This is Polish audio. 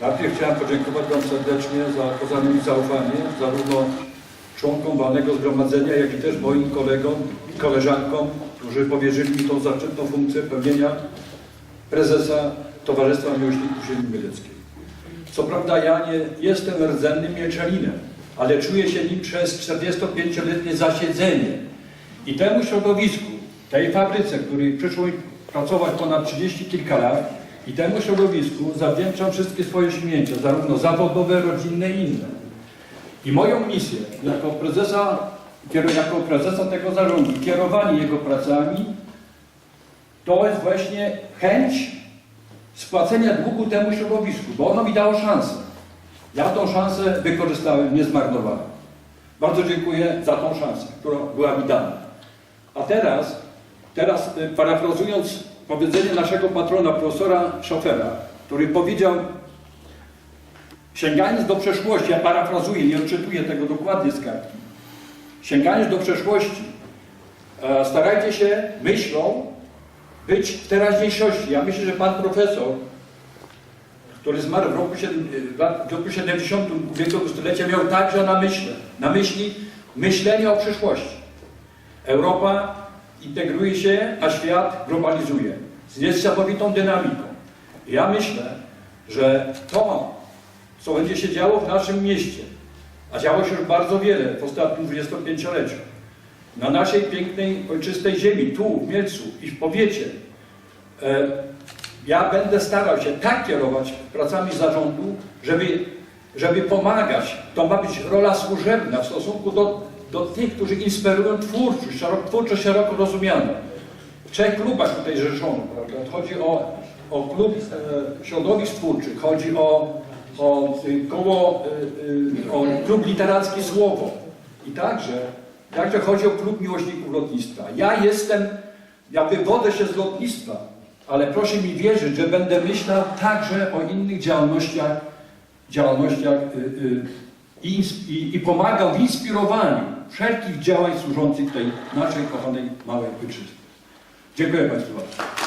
Najpierw chciałem podziękować Wam serdecznie za okazane mi zaufanie, zarówno członkom walnego zgromadzenia, jak i też moim kolegom i koleżankom, którzy powierzyli mi tą zaszczytną funkcję pełnienia prezesa Towarzystwa Miłośników Ziemi Mieleckiej. Co prawda ja nie jestem rdzennym Mielczaninem, ale czuję się nim przez 45-letnie zasiedzenie. I temu środowisku, tej fabryce, której przyszło pracować ponad 30 kilka lat, i temu środowisku zawdzięczam wszystkie swoje osiągnięcia, zarówno zawodowe, rodzinne i inne. I moją misję jako prezesa, jako prezesa tego zarządu, kierowanie jego pracami, to jest właśnie chęć spłacenia długu temu środowisku, bo ono mi dało szansę. Ja tą szansę wykorzystałem, nie zmarnowałem. Bardzo dziękuję za tą szansę, która była mi dana. A teraz, teraz y, parafrazując powiedzenie naszego patrona, profesora Schofera, który powiedział, sięgając do przeszłości, ja parafrazuję, nie odczytuję tego dokładnie z kartki, sięgając do przeszłości, e, starajcie się myślą być w teraźniejszości. Ja myślę, że pan profesor, który zmarł w roku, siedem- w roku 70 ubiegłego stulecia, miał także na myśli, na myśli myślenie o przyszłości. Europa integruje się, a świat globalizuje z niesamowitą dynamiką. Ja myślę, że to, co będzie się działo w naszym mieście, a działo się już bardzo wiele w ostatnim 25-leciu, na naszej pięknej, ojczystej ziemi, tu w Mielcu i w powiecie, e, ja będę starał się tak kierować pracami zarządu, żeby, żeby pomagać. To ma być rola służebna w stosunku do, do tych, którzy inspirują twórczość, szeroko, twórczość szeroko rozumianą. W trzech klubach tutaj rzeszono, prawda? Chodzi o, o klub e, środowisk twórczych, chodzi o, o y, koło, y, o klub literacki Słowo. I także, także chodzi o klub miłośników lotnictwa. Ja jestem, ja wywodzę się z lotnictwa, ale proszę mi wierzyć, że będę myślał także o innych działalnościach, działalnościach i, i, i pomagał w inspirowaniu wszelkich działań służących tej naszej kochanej małej ojczyzny. Dziękuję Państwu bardzo.